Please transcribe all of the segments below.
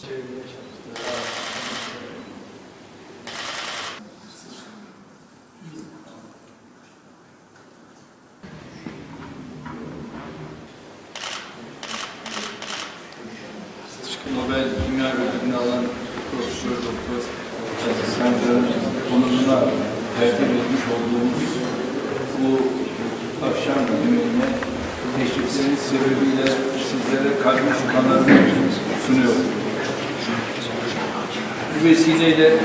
Nobel Kimya Ödülünü alan Profesör Doktor Aziz Sancar'ın onuruna tertip etmiş olduğumuz bu akşam yemeğine teşriflerin sebebiyle sizlere kalbi şükranlarımı sunuyorum. Bu vesileyle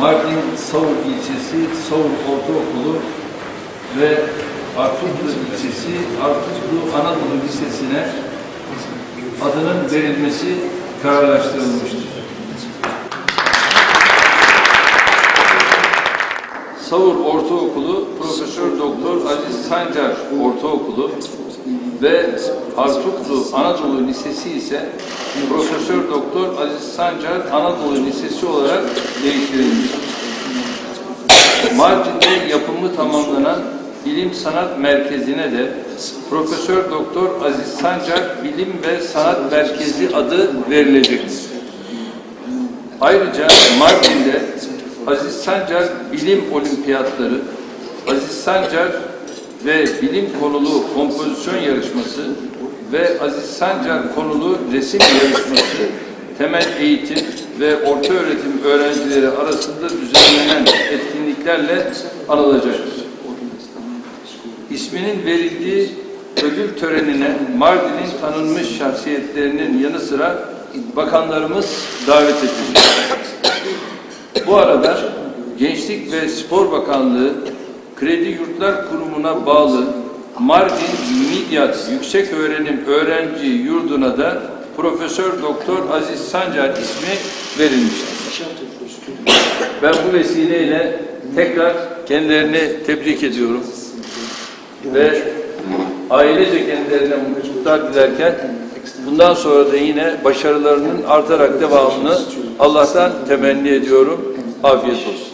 Mardin Savur ilçesi Savur Ortaokulu ve Artuklu ilçesi Artuklu Anadolu Lisesi'ne adının verilmesi kararlaştırılmıştır. Savur Ortaokulu Profesör Doktor Aziz Sancar Ortaokulu ve Artuklu Anadolu Lisesi ise Profesör Doktor Aziz Sancar Anadolu Lisesi olarak değiştirilmiştir. Mardin'de yapımı tamamlanan Bilim Sanat Merkezi'ne de Profesör Doktor Aziz Sancar Bilim ve Sanat Merkezi adı verilecektir. Ayrıca Mardin'de Aziz Sancar Bilim Olimpiyatları, Aziz Sancar ve Bilim konulu kompozisyon yarışması ve Aziz Sancar konulu resim yarışması temel eğitim ve orta öğretim öğrencileri arasında düzenlenen etkinliklerle anılacaktır. İsminin verildiği ödül törenine Mardin'in tanınmış şahsiyetlerinin yanı sıra bakanlarımız davet edilecek. Bu arada Gençlik ve Spor Bakanlığı Kredi Yurtlar Kurumu'na bağlı Mardin Midyat Yüksek Öğrenim Öğrenci Yurdu'na da Profesör Doktor Aziz Sancar ismi verilmiştir. Ben bu vesileyle tekrar kendilerini tebrik ediyorum. Ve ailece kendilerine mutluluklar dilerken bundan sonra da yine başarılarının artarak devamını Allah'tan temenni ediyorum. Afiyet olsun.